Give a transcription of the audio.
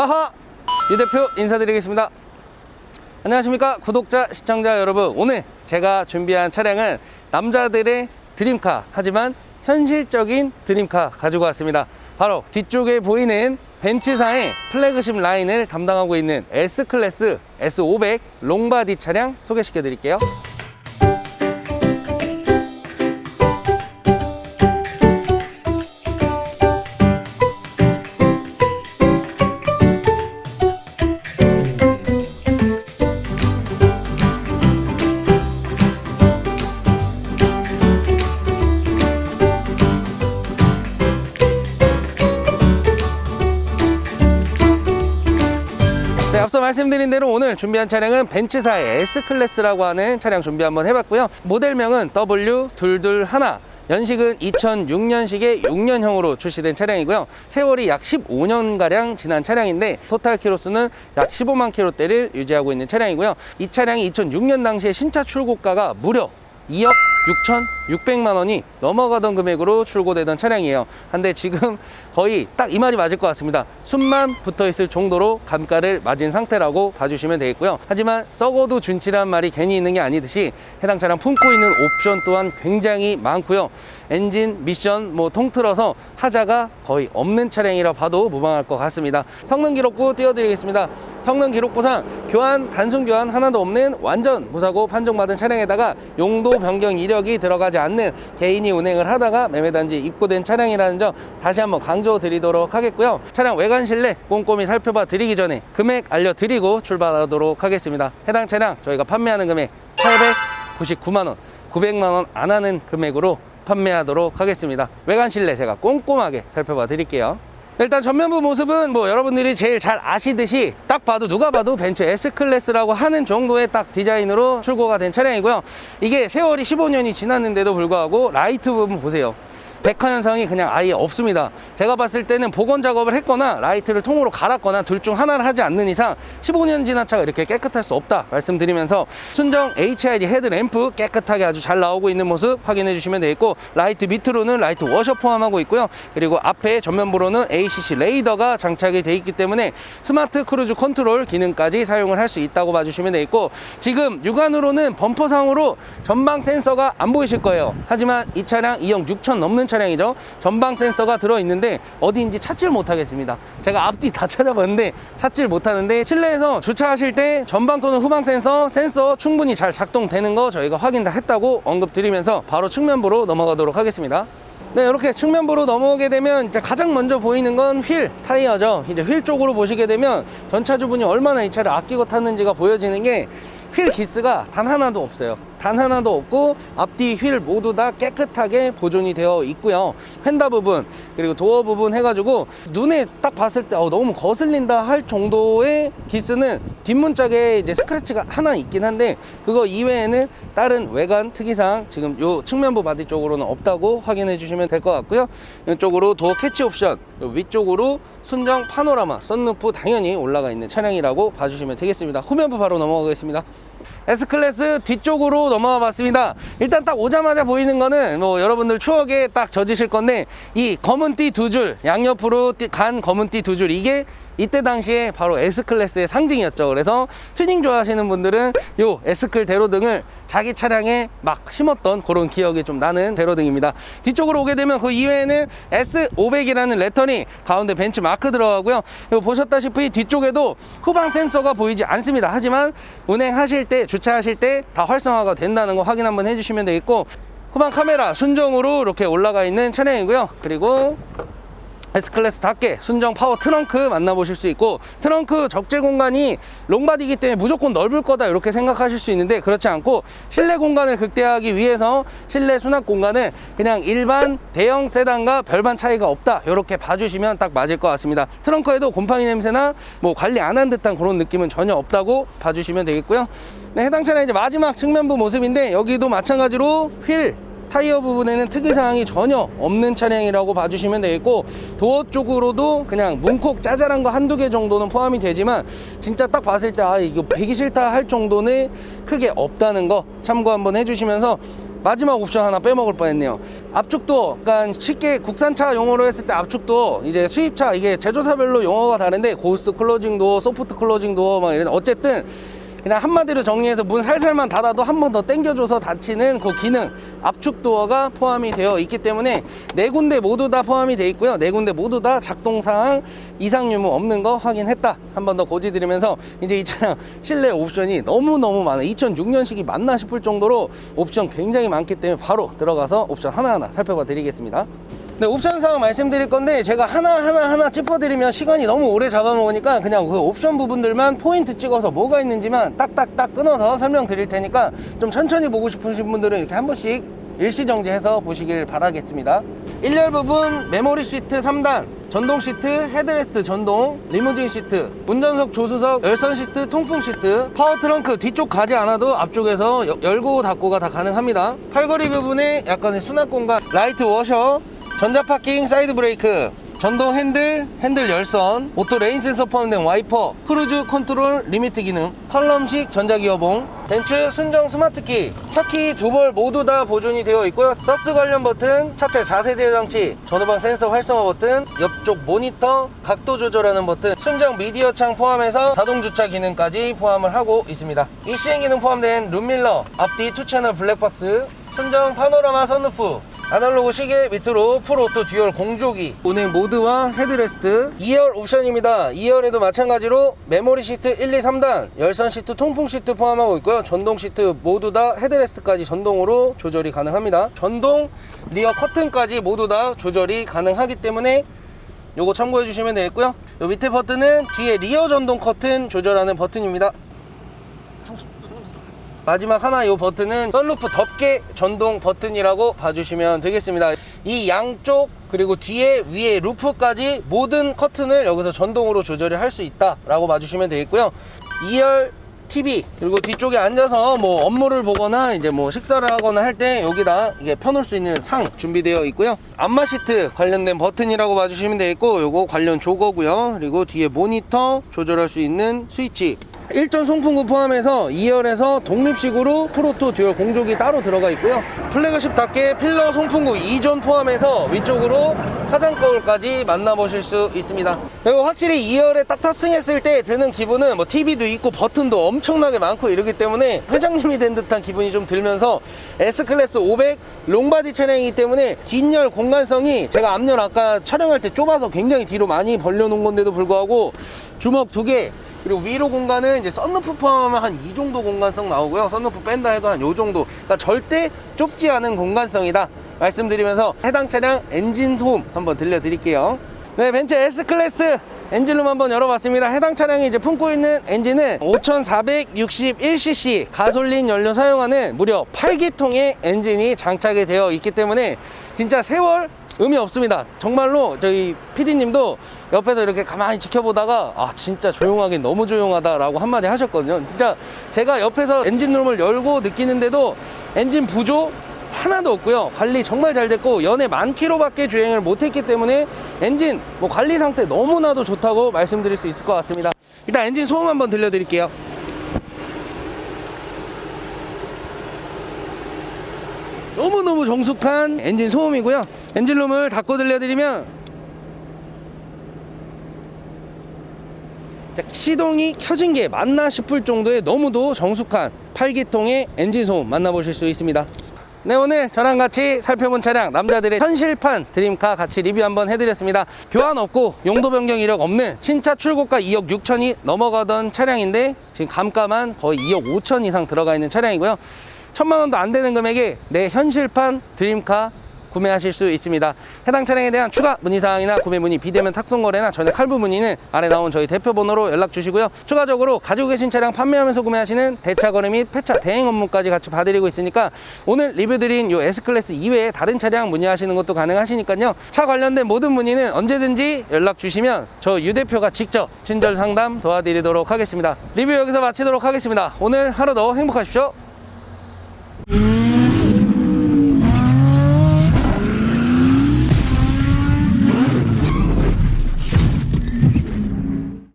마하 유 대표 인사드리겠습니다. 안녕하십니까 구독자 시청자 여러분 오늘 제가 준비한 차량은 남자들의 드림카 하지만 현실적인 드림카 가지고 왔습니다. 바로 뒤쪽에 보이는 벤츠사의 플래그십 라인을 담당하고 있는 S클래스 S500 롱바디 차량 소개시켜 드릴게요. 네, 앞서 말씀드린 대로 오늘 준비한 차량은 벤츠사의 S클래스라고 하는 차량 준비 한번 해봤고요. 모델명은 W221, 연식은 2006년식의 6년형으로 출시된 차량이고요. 세월이 약 15년가량 지난 차량인데 토탈 키로수는 약 15만 킬로대를 유지하고 있는 차량이고요. 이 차량이 2006년 당시에 신차 출고가가 무려 2억 6,600만 원이 넘어가던 금액으로 출고되던 차량이에요. 근데 지금 거의 딱 이 말이 맞을 것 같습니다. 숨만 붙어 있을 정도로 감가를 맞은 상태라고 봐주시면 되겠고요. 하지만 썩어도 준치란 말이 괜히 있는 게 아니듯이 해당 차량 품고 있는 옵션 또한 굉장히 많고요. 엔진, 미션 뭐 통틀어서 하자가 거의 없는 차량이라 봐도 무방할 것 같습니다. 성능 기록부 띄워드리겠습니다. 성능 기록부상 교환, 단순 교환 하나도 없는 완전 무사고 판정받은 차량에다가 용도 변경 이력이 들어가지 않는 개인이 운행을 하다가 매매단지 입고된 차량이라는 점 다시 한번 강조 드리도록 하겠고요. 차량 외관 실내 꼼꼼히 살펴봐 드리기 전에 금액 알려드리고 출발하도록 하겠습니다. 해당 차량 저희가 판매하는 금액 899만원, 900만원 안 하는 금액으로 판매하도록 하겠습니다. 외관 실내 제가 꼼꼼하게 살펴봐 드릴게요. 일단 전면부 모습은 뭐 여러분들이 제일 잘 아시듯이 딱 봐도 누가 봐도 벤츠 S클래스라고 하는 정도의 딱 디자인으로 출고가 된 차량이고요. 이게 세월이 15년이 지났는데도 불구하고 라이트 부분 보세요. 백화 현상이 그냥 아예 없습니다. 제가 봤을 때는 복원 작업을 했거나 라이트를 통으로 갈았거나 둘 중 하나를 하지 않는 이상 15년 지난 차가 이렇게 깨끗할 수 없다 말씀드리면서 순정 HID 헤드램프 깨끗하게 아주 잘 나오고 있는 모습 확인해 주시면 되겠고 라이트 밑으로는 라이트 워셔 포함하고 있고요. 그리고 앞에 전면부로는 ACC 레이더가 장착이 되어 있기 때문에 스마트 크루즈 컨트롤 기능까지 사용을 할 수 있다고 봐주시면 되겠고 지금 육안으로는 범퍼상으로 전방 센서가 안 보이실 거예요. 하지만 이 차량 2억 6천 넘는 차량이죠. 전방 센서가 들어있는데 어디인지 찾지를 못하겠습니다. 제가 앞뒤 다 찾아봤는데 찾지를 못하는데 실내에서 주차하실 때 전방 또는 후방 센서, 센서 충분히 잘 작동되는 거 저희가 확인 다 했다고 언급드리면서 바로 측면부로 넘어가도록 하겠습니다. 네, 이렇게 측면부로 넘어오게 되면 이제 가장 먼저 보이는 건 휠, 타이어죠. 이제 휠 쪽으로 보시게 되면 전차주분이 얼마나 이 차를 아끼고 탔는지가 보여지는 게 휠 기스가 단 하나도 없어요. 단 하나도 없고 앞뒤 휠 모두 다 깨끗하게 보존이 되어 있고요. 휀다 부분 그리고 도어 부분 해가지고 눈에 딱 봤을 때 어, 너무 거슬린다 할 정도의 기스는 뒷문짝에 이제 스크래치가 하나 있긴 한데 그거 이외에는 다른 외관 특이사항 지금 요 측면부 바디 쪽으로는 없다고 확인해 주시면 될 것 같고요. 이쪽으로 도어 캐치 옵션 요 위쪽으로 순정 파노라마 썬루프 당연히 올라가 있는 차량이라고 봐주시면 되겠습니다. 후면부 바로 넘어가겠습니다. S클래스 뒤쪽으로 넘어가 봤습니다. 일단 딱 오자마자 보이는 거는 뭐 여러분들 추억에 딱 젖으실 건데 이 검은 띠 두 줄, 양옆으로 띠- 간 검은 띠 두 줄 이게 이때 당시에 바로 S클래스의 상징이었죠. 그래서 튜닝 좋아하시는 분들은 요 S클 대로등을 자기 차량에 막 심었던 그런 기억이 좀 나는 대로등입니다. 뒤쪽으로 오게 되면 그 이외에는 S500이라는 레터링 가운데 벤츠 마크 들어가고요. 보셨다시피 뒤쪽에도 후방 센서가 보이지 않습니다. 하지만 운행하실 때, 주차하실 때 다 활성화가 된다는 거 확인 한번 해주시면 되겠고 후방 카메라 순정으로 이렇게 올라가 있는 차량이고요. 그리고 S클래스답게 순정 파워 트렁크 만나보실 수 있고 트렁크 적재 공간이 롱바디이기 때문에 무조건 넓을 거다 이렇게 생각하실 수 있는데 그렇지 않고 실내 공간을 극대화하기 위해서 실내 수납 공간은 그냥 일반 대형 세단과 별반 차이가 없다 이렇게 봐주시면 딱 맞을 것 같습니다. 트렁크에도 곰팡이 냄새나 뭐 관리 안 한 듯한 그런 느낌은 전혀 없다고 봐주시면 되겠고요. 네, 해당 차량 이제 마지막 측면부 모습인데 여기도 마찬가지로 휠 타이어 부분에는 특이사항이 전혀 없는 차량이라고 봐주시면 되겠고 도어 쪽으로도 그냥 문콕 짜잘한 거 한두 개 정도는 포함이 되지만 진짜 딱 봤을 때 아 이거 비기 싫다 할 정도는 크게 없다는 거 참고 한번 해주시면서 마지막 옵션 하나 빼먹을 뻔했네요. 압축도, 그러니까 쉽게 국산차 용어로 했을 때 압축도 이제 수입차 이게 제조사별로 용어가 다른데 고스트 클로징 도어, 소프트 클로징 도어 막 이런 어쨌든 그냥 한마디로 정리해서 문 살살만 닫아도 한 번 더 당겨줘서 닫히는 그 기능 압축 도어가 포함이 되어 있기 때문에 네 군데 모두 다 포함이 되어 있고요. 네 군데 모두 다 작동 사항 이상 유무 없는 거 확인했다. 한 번 더 고지 드리면서 이제 이 차량 실내 옵션이 너무너무 많아. 2006년식이 맞나 싶을 정도로 옵션 굉장히 많기 때문에 바로 들어가서 옵션 하나하나 살펴봐 드리겠습니다 네, 옵션 사항 말씀드릴 건데 제가 하나 하나 하나 짚어드리면 시간이 너무 오래 잡아먹으니까 그냥 그 옵션 부분들만 포인트 찍어서 뭐가 있는지만 딱딱딱 끊어서 설명드릴 테니까 좀 천천히 보고 싶으신 분들은 이렇게 한 번씩 일시정지해서 보시길 바라겠습니다 1열 부분 메모리 시트 3단 전동 시트, 헤드레스트 전동, 리무진 시트, 운전석 조수석, 열선 시트, 통풍 시트, 파워 트렁크 뒤쪽 가지 않아도 앞쪽에서 여- 열고 닫고가 다 가능합니다. 팔걸이 부분에 약간의 수납 공간, 라이트 워셔, 전자 파킹, 사이드 브레이크, 전동 핸들, 핸들 열선, 오토 레인 센서 포함된 와이퍼, 크루즈 컨트롤 리미트 기능, 컬럼식 전자기어봉, 벤츠 순정 스마트키, 차키 두 벌 모두 다 보존이 되어 있고요. 서스 관련 버튼, 차체 자세 제어 장치, 전후방 센서 활성화 버튼, 옆쪽 모니터, 각도 조절하는 버튼, 순정 미디어 창 포함해서 자동 주차 기능까지 포함을 하고 있습니다. 이 시행 기능 포함된 룸밀러, 앞뒤 투 채널 블랙박스, 순정 파노라마 선루프, 아날로그 시계 밑으로 풀오토 듀얼 공조기. 운행 모드와 헤드레스트. 2열 옵션입니다. 2열에도 마찬가지로 메모리 시트 1, 2, 3단 열선 시트 통풍 시트 포함하고 있고요. 전동 시트 모두 다 헤드레스트까지 전동으로 조절이 가능합니다. 전동 리어 커튼까지 모두 다 조절이 가능하기 때문에 요거 참고해 주시면 되겠고요. 요 밑에 버튼은 뒤에 리어 전동 커튼 조절하는 버튼입니다 마지막 하나 이 버튼은 썬루프 덮개 전동 버튼이라고 봐주시면 되겠습니다. 이 양쪽 그리고 뒤에 위에 루프까지 모든 커튼을 여기서 전동으로 조절을 할 수 있다 라고 봐주시면 되겠고요. 2열 TV 그리고 뒤쪽에 앉아서 뭐 업무를 보거나 이제 뭐 식사를 하거나 할 때 여기다 이게 펴놓을 수 있는 상 준비되어 있고요. 안마 시트 관련된 버튼이라고 봐주시면 되겠고 요거 관련 조거고요. 그리고 뒤에 모니터 조절할 수 있는 스위치 일전 송풍구 포함해서 2열에서 독립식으로 프로토 듀얼 공조기 따로 들어가 있고요. 플래그십답게 필러 송풍구 2존 포함해서 위쪽으로 화장 거울까지 만나보실 수 있습니다. 그리고 확실히 2열에 딱 탑승했을 때 드는 기분은 뭐 TV도 있고 버튼도 엄청나게 많고 이러기 때문에 회장님이 된 듯한 기분이 좀 들면서 S클래스 500 롱바디 차량이기 때문에 뒷열 공간성이 제가 앞열 아까 촬영할 때 좁아서 굉장히 뒤로 많이 벌려놓은 건데도 불구하고 주먹 두개 그리고 위로 공간은 이제 썬루프 포함하면 한 이 정도 공간성 나오고요. 썬루프 뺀다 해도 한 요 정도. 그러니까 절대 좁지 않은 공간성이다. 말씀드리면서 해당 차량 엔진 소음 한번 들려드릴게요. 네, 벤츠 S클래스 엔진룸 한번 열어봤습니다. 해당 차량이 이제 품고 있는 엔진은 5461cc 가솔린 연료 사용하는 무려 8기통의 엔진이 장착이 되어 있기 때문에 진짜 세월 의미 없습니다. 정말로 저희 PD님도 옆에서 이렇게 가만히 지켜보다가 아 진짜 조용하긴 너무 조용하다라고 한마디 하셨거든요. 진짜 제가 옆에서 엔진룸을 열고 느끼는데도 엔진 부조 하나도 없고요. 관리 정말 잘 됐고 연에 만 킬로밖에 주행을 못했기 때문에 엔진 뭐 관리 상태 너무나도 좋다고 말씀드릴 수 있을 것 같습니다. 일단 엔진 소음 한번 들려드릴게요. 너무너무 정숙한 엔진 소음이고요. 엔진룸을 닫고 들려드리면 자, 시동이 켜진 게 맞나 싶을 정도의 너무도 정숙한 8기통의 엔진 소음 만나보실 수 있습니다. 네 오늘 저랑 같이 살펴본 차량 남자들의 현실판 드림카 같이 리뷰 한번 해드렸습니다 교환 없고 용도 변경 이력 없는 신차 출고가 2억 6천이 넘어가던 차량인데 지금 감가만 거의 2억 5천 이상 들어가 있는 차량이고요 천만 원도 안 되는 금액에 내 현실판 드림카 구매하실 수 있습니다. 해당 차량에 대한 추가 문의사항이나 구매 문의, 비대면 탁송 거래나 전액 할부 문의는 아래 나온 저희 대표 번호로 연락 주시고요. 추가적으로 가지고 계신 차량 판매하면서 구매하시는 대차 거래 및 폐차 대행 업무까지 같이 봐드리고 있으니까 오늘 리뷰 드린 요 S클래스 이외에 다른 차량 문의하시는 것도 가능하시니까요. 차 관련된 모든 문의는 언제든지 연락 주시면 저 유 대표가 직접 친절 상담 도와드리도록 하겠습니다. 리뷰 여기서 마치도록 하겠습니다. 오늘 하루도 행복하십시오.